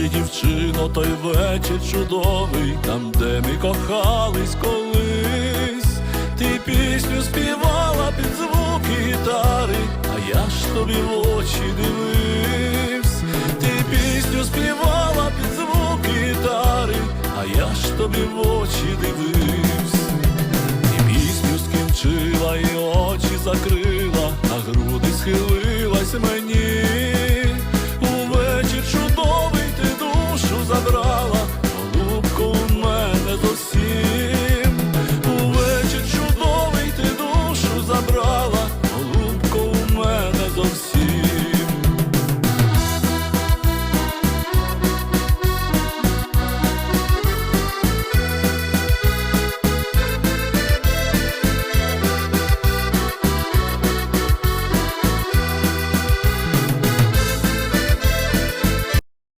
Скажи, дівчино, той вечір чудовий, там, де ми кохались колись, ти пісню співала під звуки гітари, а я ж тобі в очі дивився, ти пісню співала під звуки гітари, а я ж тобі в очі дивився. І пісню скінчила, і очі закрила, на груди схилилась мені. follow.